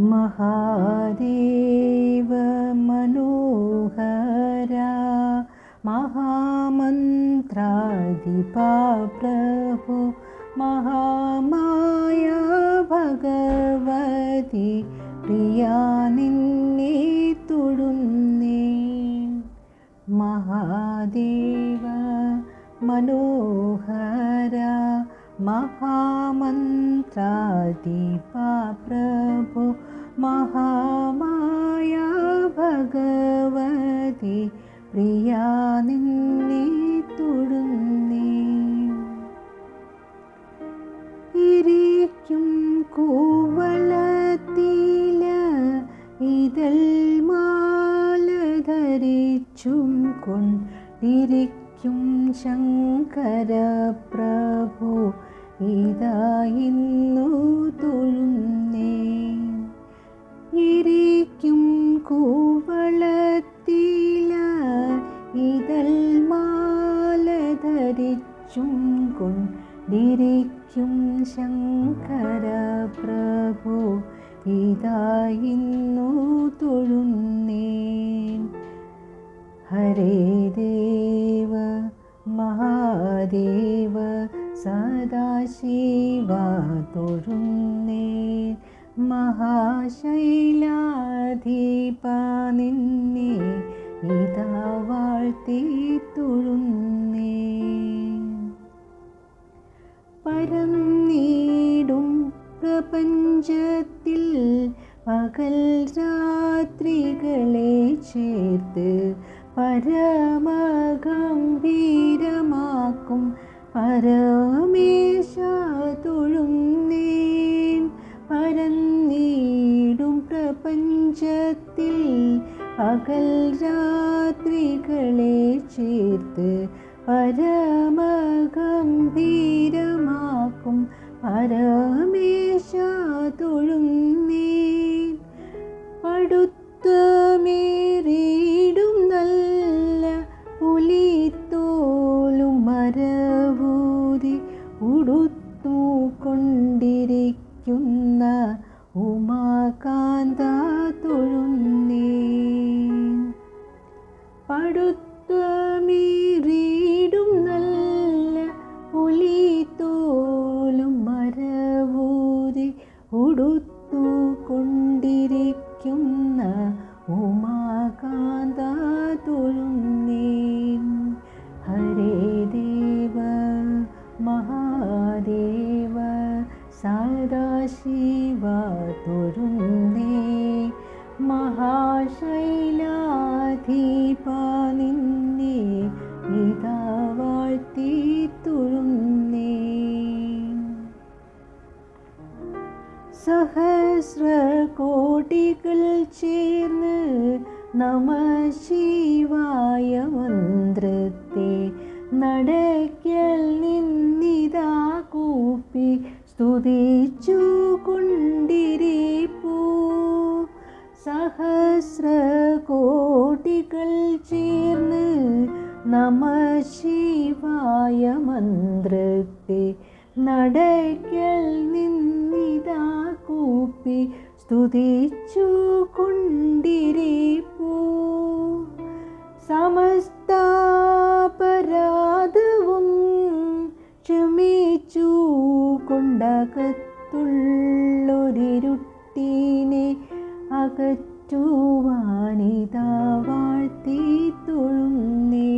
महादेव मनोहरा महामन्त्राधिपा प्रभु महामाया भगवति प्रिया निन्ने तुडुन्ने महादेव मनोहरा മഹാമന്ത്രാദിപാ പ്രഭു മഹാമായ ഭഗവതി പ്രിയ നിന്നെ തൊഴുന്നേ ഇരിക്കും കൂവളത്തില ഇതൽ മാല ധരിച്ചും കൊണ്ടിരിക്കും ശങ്കര പ്രഭു ഇതായിന്നു തൊഴുന്നേ ഇരിക്കും കൂവളത്തില ഇതൽ മാല ധരിച്ചും കൊണ്ടിരിക്കും ശങ്കര പ്രഭു ഇതായിന്നു തൊഴുന്നേ ഹരേ ദേവ മഹാദേവ സദാശിവ തൊഴുന്നേൻ മഹാശൈലാധീപ നിന്നെ ഇതാ വാഴ്ത്തി തൊഴുന്നേ പരന്നീടും പ്രപഞ്ചത്തിൽ പകൽ രാത്രികളെ ചേർത്ത് പരമഗംഭീരമാക്കും പരമേശ തൊഴുന്നേൻ പരന്നീടും പ്രപഞ്ചത്തിൽ പകൽ രാത്രികളെ ചേർത്ത് പരമഗംഭീരമാക്കും. പരമേശ കൊണ്ടിരിക്കുന്ന ഉമാകാന്ത തൊഴുന്നേ. പടുത്തമേറിയിടും നല്ല പുലിത്തോലും മരവൂതി ഉടുത്തു കൊണ്ടിരിക്കുന്ന ഉമാകാന്ത തൊഴുന്നേ. ഹരേ ദേവ മഹാദേവ സദാശിവ തൊഴുന്നേ മഹാശൈലാധീപ നിന്നെ ഇതാ വാഴ്ത്തി സഹസ്ര സഹസ്രകോടികൾ ചേർന്ന് നമ ശിവായ മന്ത്രത്തെ നടക്കൽ നിന്നിതാ കൂപ്പി സ്തുതിച്ചു കൊണ്ടിരിപ്പൂ സഹസ്രകോടികൾ ചേർന്ന് നമ ശിവായ മന്ത്രത്തെ നടക്കൽ നിന്നിതാ കൂപ്പി സ്തുതിച്ചു കൊണ്ടിരിപ്പൂ സമസ്താപരാധവും കൊണ്ടകത്തുള്ളൊരിരുട്ടീനെ അകറ്റുവാനിതാ വാഴ്ത്തി തൊഴുന്നേ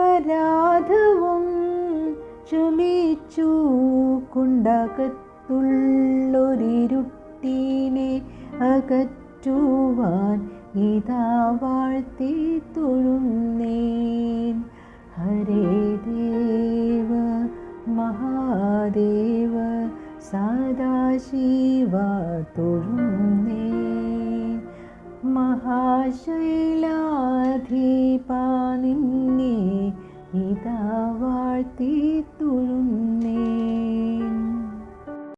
സമസ്താപരാധവും ക്ഷമിച്ചു കൊണ്ടകത്തുള്ളൊരിരുട്ടീനെ അകറ്റുവാൻ ഇതാ വാഴ്ത്തി തൊഴുന്നേൻ ഹരേ ദേവ സദാശിവ തൊഴുന്നേ മഹാശൈലാധീപ നിന്നെ ഇതാ വാഴ്ത്തി തൊഴുന്നേ.